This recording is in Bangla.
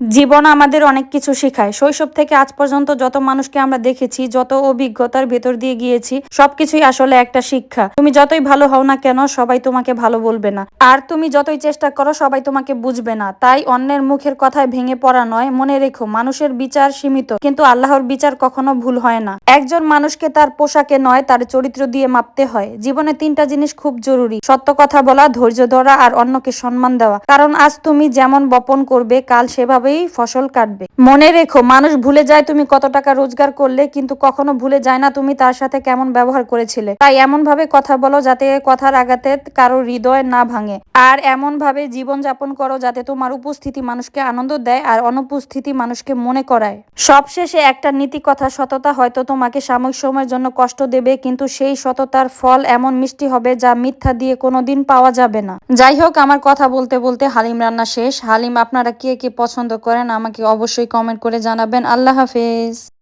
জীবন আমাদের অনেক কিছু শেখায়। শৈশব থেকে আজ পর্যন্ত যত মানুষকে আমরা দেখেছি, যত অভিজ্ঞতার ভেতর দিয়ে গিয়েছি, সবকিছুই আসলে একটা শিক্ষা। তুমি যতই ভালো হও না কেন, সবাই তোমাকে ভালো বলবে না। আর তুমি যতই চেষ্টা করো, সবাই তোমাকে বুঝবে না। তাই অন্যের মুখের কথায় ভেঙে পড়া নয়, মনে রেখো, মানুষের বিচার সীমিত। কিন্তু আল্লাহর বিচার কখনো ভুল হয় না। একজন মানুষকে তার পোশাকে নয়, তার চরিত্র দিয়ে মাপতে হয়। জীবনে তিনটা জিনিস খুব জরুরি। সত্য কথা বলা, ধৈর্য ধরা আর অন্যকে সম্মান দেওয়া। কারণ আজ তুমি যেমন বপন করবে, কাল সেভাবেই ফসল কাটবে। মনে রেখো, মানুষ ভুলে যায় তুমি কত টাকা রোজগার করলে, কিন্তু কখনো ভুলে যায় না তুমি তার সাথে কেমন ব্যবহার করেছিলে। তাই এমন ভাবে কথা বলো যাতে কথার আঘাতে কারও হৃদয় না ভাঙে। আর এমন ভাবে জীবন যাপন করো যাতে তোমার উপস্থিতি মানুষকে আনন্দ দেয় আর অনুপস্থিতি মানুষকে মনে করায়। সবশেষে একটা নীতি কথা, সততা হয়তো তোমাকে সাময়িক সময়ের জন্য কষ্ট দেবে, কিন্তু সেই সততার ফল এমন মিষ্টি হবে যা মিথ্যা দিয়ে কোনোদিন পাওয়া যাবে না। যাই হোক, আমার কথা বলতে বলতে হালিম রান্না শেষ। হালিম, আপনারা কে কে করেন আমাকে অবশ্যই কমেন্ট করে জানাবেন। আল্লাহ হাফেজ।